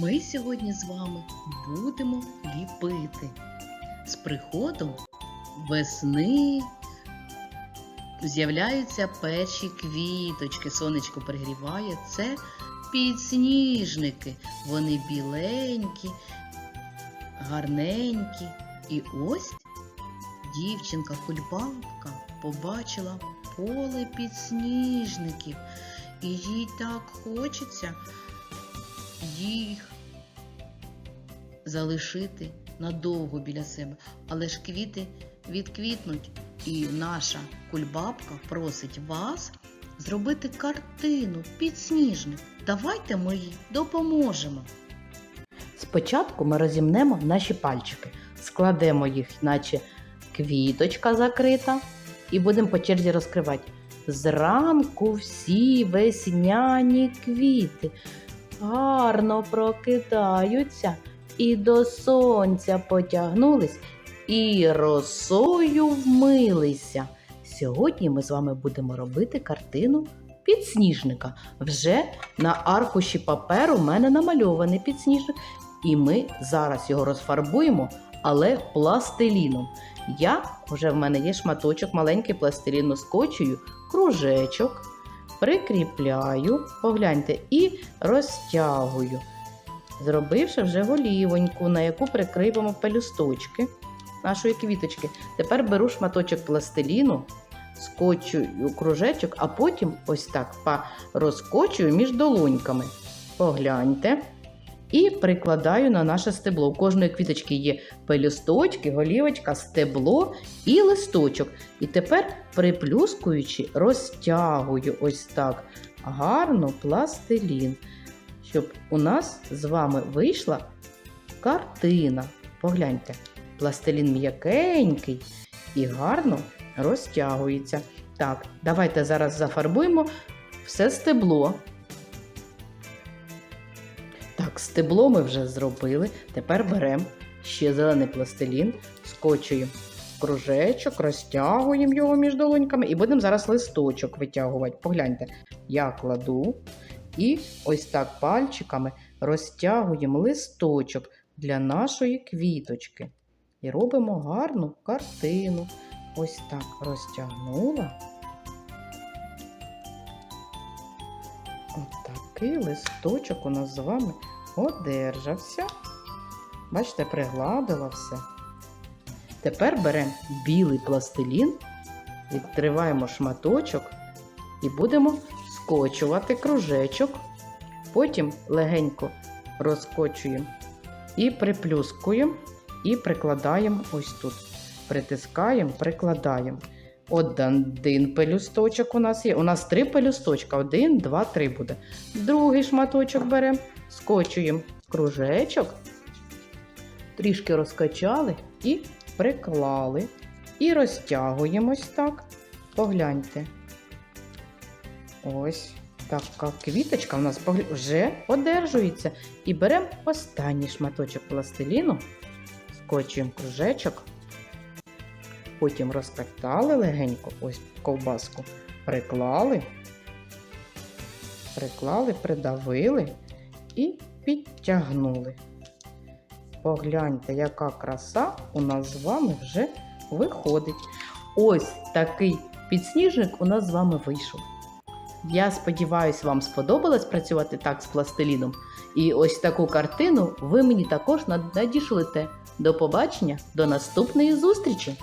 Ми сьогодні з вами будемо ліпити. З приходом весни з'являються перші квіточки. Сонечко пригріває. Це підсніжники. Вони біленькі, гарненькі. І ось дівчинка кульбабка побачила поле підсніжників. І їй так хочеться їх залишити надовго біля себе. Але ж квіти відквітнуть, і наша кульбабка просить вас зробити картину підсніжник. Давайте ми їй допоможемо. Спочатку ми розімнемо наші пальчики, складемо їх, наче квіточка закрита, і будемо по черзі розкривати. Зранку всі весняні квіти гарно прокидаються і до сонця потягнулись, і росою вмилися. Сьогодні ми з вами будемо робити картину підсніжника. Вже на аркуші паперу в мене намальований підсніжник, і ми зараз його розфарбуємо, але пластиліном. Я вже в мене є шматочок маленький пластиліну скотчую, кружечок, прикріпляю, погляньте, і розтягую, зробивши вже голівоньку, на яку прикріпимо пелюсточки нашої квіточки. Тепер беру шматочок пластиліну, скочую кружечок, а потім ось так розкочую між долоньками. Погляньте. І прикладаю на наше стебло. У кожної квіточки є пелюсточки, голівочка, стебло і листочок. І тепер, приплюскуючи, розтягую ось так гарно пластилін, щоб у нас з вами вийшла картина. Погляньте, пластилін м'якенький і гарно розтягується. Так, давайте зараз зафарбуємо все стебло. Так, стебло ми вже зробили. Тепер беремо ще зелений пластилін, скочуємо кружечок, розтягуємо його між долоньками і будемо зараз листочок витягувати. Погляньте, я кладу і ось так пальчиками розтягуємо листочок для нашої квіточки. І робимо гарну картину. Ось так розтягнула. Отакий листочок у нас з вами одержався. Бачите, пригладила все. Тепер беремо білий пластилін, відкриваємо шматочок і будемо скочувати кружечок. Потім легенько розкочуємо і приплюскуємо, і прикладаємо ось тут. Притискаємо, прикладаємо. Один пелюсточок у нас є. У нас три пелюсточка. Один, два, три буде. Другий шматочок беремо, скочуємо кружечок, трішки розкачали і приклали. І розтягуємо ось так. Погляньте. Ось така квіточка у нас вже одержується. І беремо останній шматочок пластиліну, скочуємо кружечок. Потім розкатали легенько, ось ковбаску, приклали, приклали, придавили і підтягнули. Погляньте, яка краса у нас з вами вже виходить. Ось такий підсніжник у нас з вами вийшов. Я сподіваюся, вам сподобалось працювати так з пластиліном. І ось таку картину ви мені також над- надішлете. До побачення, до наступної зустрічі!